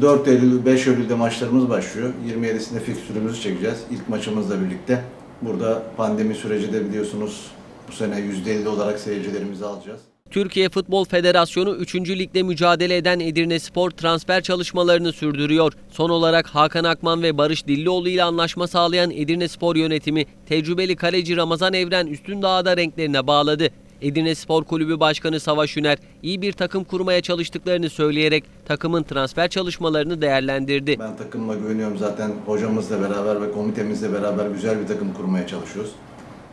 4 Eylül, 5 Eylül'de maçlarımız başlıyor. 27'sinde fikstürümüzü çekeceğiz. İlk maçımızla birlikte. Burada pandemi süreci de biliyorsunuz bu sene %50 olarak seyircilerimizi alacağız. Türkiye Futbol Federasyonu 3. Lig'de mücadele eden Edirne Spor transfer çalışmalarını sürdürüyor. Son olarak Hakan Akman ve Barış Dillioğlu ile anlaşma sağlayan Edirne Spor yönetimi tecrübeli kaleci Ramazan Evren Üstündağ'ı da renklerine bağladı. Edirne Spor Kulübü Başkanı Savaş Üner iyi bir takım kurmaya çalıştıklarını söyleyerek takımın transfer çalışmalarını değerlendirdi. Ben takımıma güveniyorum zaten hocamızla beraber ve komitemizle beraber güzel bir takım kurmaya çalışıyoruz.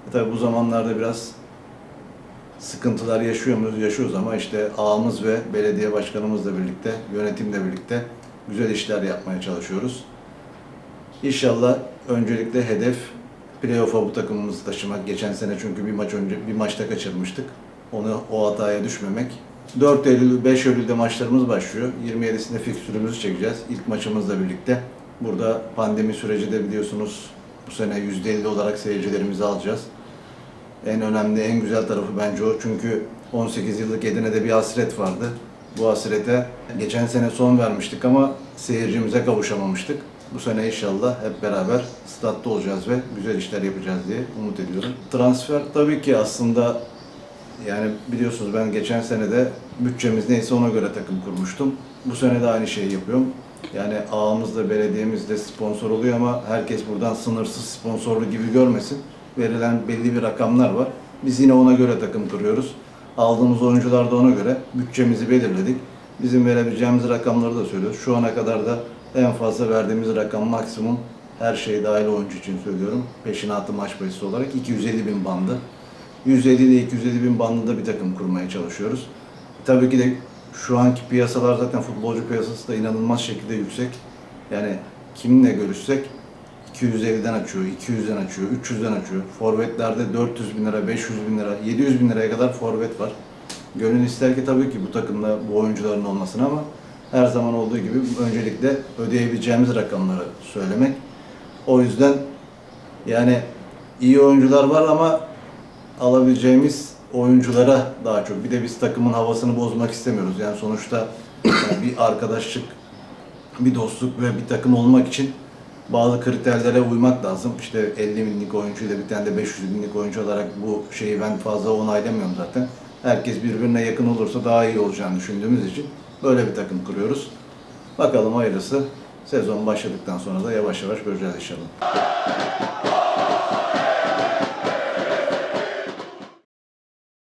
E tabii bu zamanlarda biraz sıkıntılar yaşıyor muyuz? Yaşıyoruz ama işte ağamız ve belediye başkanımızla birlikte, yönetimle birlikte güzel işler yapmaya çalışıyoruz. İnşallah öncelikle hedef playoff'a bu takımımızı taşımak. Geçen sene çünkü bir maç önce bir maçta kaçırmıştık. Onu o hataya düşmemek. 4 Eylül, 5 Eylül'de maçlarımız başlıyor. 27'sinde fikstürümüzü çekeceğiz. İlk maçımızla birlikte. Burada pandemi süreci de biliyorsunuz bu sene %50 olarak seyircilerimizi alacağız. En önemli, en güzel tarafı bence o. Çünkü 18 yıllık Edirne'de bir hasret vardı. Bu hasrete geçen sene son vermiştik ama seyircimize kavuşamamıştık. Bu sene inşallah hep beraber statta olacağız ve güzel işler yapacağız diye umut ediyorum. Transfer tabii ki aslında yani biliyorsunuz ben geçen sene de bütçemiz neyse ona göre takım kurmuştum. Bu sene de aynı şeyi yapıyorum. Yani ağımız da belediyemiz de sponsor oluyor ama herkes buradan sınırsız sponsorlu gibi görmesin. Verilen belli bir rakamlar var. Biz yine ona göre takım kuruyoruz. Aldığımız oyuncular da ona göre bütçemizi belirledik. Bizim verebileceğimiz rakamları da söylüyoruz. Şu ana kadar da en fazla verdiğimiz rakam maksimum her şey dahil oyuncu için söylüyorum. Peşinatı maç bahisi olarak 250 bin bandı. 150 ile 250 bin bandında bir takım kurmaya çalışıyoruz. Tabii ki de şu anki piyasalar zaten futbolcu piyasası da inanılmaz şekilde yüksek. Yani kiminle görüşsek 250'den açıyor, 200'den açıyor, 300'den açıyor. Forvetlerde 400 bin lira, 500 bin lira, 700 bin liraya kadar forvet var. Gönül ister ki tabii ki bu takımda bu oyuncuların olmasını ama her zaman olduğu gibi öncelikle ödeyebileceğimiz rakamları söylemek. O yüzden yani iyi oyuncular var ama alabileceğimiz oyunculara daha çok. Bir de biz takımın havasını bozmak istemiyoruz. Yani sonuçta bir arkadaşlık, bir dostluk ve bir takım olmak için bazı kriterlere uymak lazım. İşte 50 binlik oyuncuyla bir tane de 500 binlik oyuncu olarak bu şeyi ben fazla onaylamıyorum zaten. Herkes birbirine yakın olursa daha iyi olacağını düşündüğümüz için böyle bir takım kuruyoruz. Bakalım hayırlısı. Sezon başladıktan sonra da yavaş yavaş göreceğiz inşallah.